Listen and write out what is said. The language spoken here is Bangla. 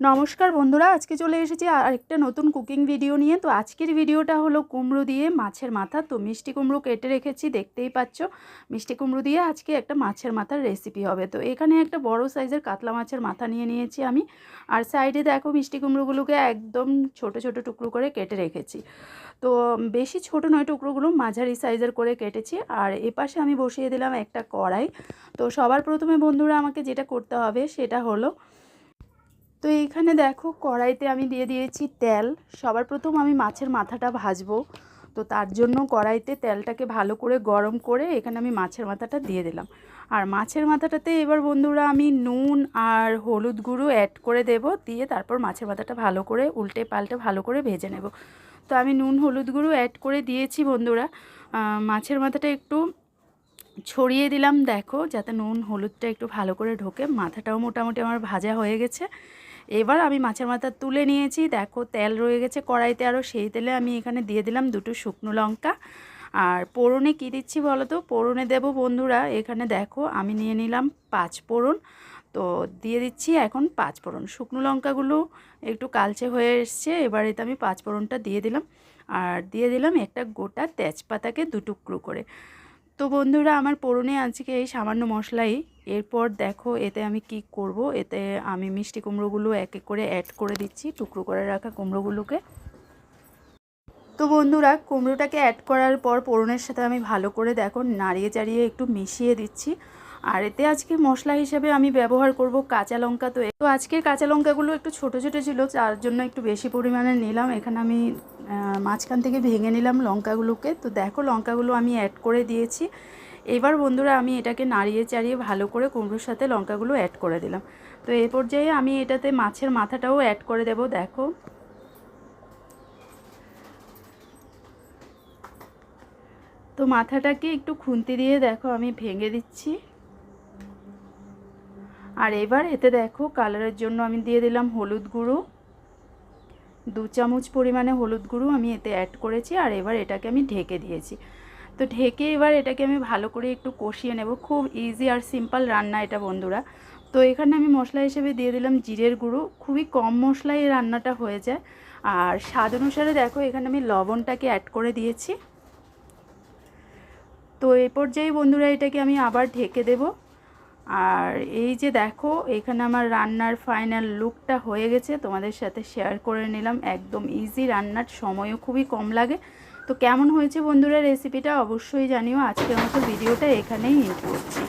নমস্কার বন্ধুরা, আজকে চলে এসেছি আরেকটা নতুন কুকিং ভিডিও নিয়ে। তো আজকের ভিডিওটা হলো কুমড়ো দিয়ে মাছের মাথা। তো মিষ্টি কুমড়ো কেটে রেখেছি, দেখতেই পাচ্ছ। মিষ্টি কুমড়ো দিয়ে আজকে একটা মাছের মাথার রেসিপি হবে। তো এখানে একটা বড় সাইজের কাতলা মাছের মাথা নিয়ে নিয়েছি আমি। আর সাইডে দেখো মিষ্টি কুমড়োগুলোকে একদম ছোট ছোট টুকরো করে কেটে রেখেছি। তো বেশি ছোট নয়, টুকরোগুলো মাঝারি সাইজের করে কেটেছি। আর এপাশে আমি বসিয়ে দিলাম একটা কড়াই। তো সবার প্রথমে বন্ধুরা আমাকে যেটা করতে হবে সেটা হলো তো এইখানে দেখো কড়াইতে আমি দিয়ে দিয়েছি তেল। সবার প্রথম আমি মাছের মাথাটা ভাজবো। তো তার জন্য কড়াইতে তেলটাকে ভালো করে গরম করে এখানে আমি মাছের মাথাটা দিয়ে দিলাম। আর মাছের মাথাটাতে এবার বন্ধুরা আমি নুন আর হলুদ গুঁড়ো অ্যাড করে দেব। দিয়ে তারপর মাছের মাথাটা ভালো করে উল্টে পাল্টে ভালো করে ভেজে নেব। তো আমি নুন হলুদ গুঁড়ো অ্যাড করে দিয়েছি বন্ধুরা। মাছের মাথাটা একটু ছড়িয়ে দিলাম দেখো, যাতে নুন হলুদটা একটু ভালো করে ঢোকে। মাথাটাও মোটামুটি আমার ভাজা হয়ে গেছে। এবার আমি মাছের মাথা তুলে নিয়েছি। দেখো, তেল রয়ে গেছে কড়াইতে আরও সেই তেলে আমি এখানে দিয়ে দিলাম দুটো শুকনো লঙ্কা। আর পোড়নে কী দিচ্ছি বলো তো? পোড়নে দেবো বন্ধুরা, এখানে দেখো আমি নিয়ে নিলাম পাঁচ পোড়ন তো দিয়ে দিচ্ছি এখন পাঁচ ফোড়ন। শুকনো লঙ্কাগুলো একটু কালচে হয়ে এসছে, এবার এতে আমি পাঁচ ফোড়নটা দিয়ে দিলাম। আর দিয়ে দিলাম একটা গোটা তেজপাতাকে দুটুকরো করে। তো বন্ধুরা, আমার পোড়নে আজকে এই সামান্য মশলাই। এরপর দেখো এতে আমি কি করব। এতে আমি মিষ্টি কুমড়োগুলো এক এক করে অ্যাড করে দিচ্ছি, টুকরো করে রাখা কুমড়োগুলোকে। তো বন্ধুরা, কুমড়োটাকে অ্যাড করার পর পোড়নের সাথে আমি ভালো করে দেখো নাড়িয়ে চাড়িয়ে একটু মিশিয়ে দিচ্ছি। আর এতে আজকে মশলা হিসেবে আমি ব্যবহার করব কাঁচা লঙ্কা তো তো আজকের কাঁচা লঙ্কাগুলো একটু ছোট ছোট ছিল, তার জন্য একটু বেশি পরিমাণে নিলাম। এখানে আমি মাঝখান থেকে ভেঙে নিলাম লঙ্কাগুলোকে। তো দেখো লঙ্কাগুলো আমি অ্যাড করে দিয়েছি। এবার বন্ধুরা আমি এটাকে নাড়িয়ে চাড়িয়ে ভালো করে কুমড়োর সাথে লঙ্কাগুলো অ্যাড করে দিলাম। তো এ পর্যায়ে আমি এটাতে মাছের মাথাটাও অ্যাড করে দেব, দেখো। তো মাথাটাকে একটু খুন্তি দিয়ে দেখো আমি ভেঙে দিচ্ছি। আর এবার এতে দেখো কালারের জন্য আমি দিয়ে দিলাম হলুদ গুঁড়ো। দু চামচ পরিমাণে হলুদ গুঁড়ো আমি এতে অ্যাড করেছি আর এবার এটাকে আমি ঢেকে দিয়েছি। তো ঢেকে এবার এটাকে আমি ভালো করে একটু কষিয়ে নেব। খুব ইজি আর সিম্পল রান্না এটা বন্ধুরা। তো এখানে আমি মশলা হিসেবে দিয়ে দিলাম জিরের গুঁড়ো। খুবই কম মশলায় এই রান্নাটা হয়ে যায়। আর স্বাদ অনুসারে দেখো এখানে আমি লবণটাকে অ্যাড করে দিয়েছি। তো এ পর্যায়ে বন্ধুরা এটাকে আমি আবার ঢেকে দেবো। আর এই যে দেখো, এখানে আমার রান্নার ফাইনাল লুকটা হয়ে গেছে। তোমাদের সাথে শেয়ার করে নিলাম। একদম ইজি রান্নার, সময়ও খুবই কম লাগে। তো কেমন হয়েছে বন্ধুরা রেসিপিটা অবশ্যই জানিও। আজকের মতো ভিডিওটা এখানেই এন্ড করছি।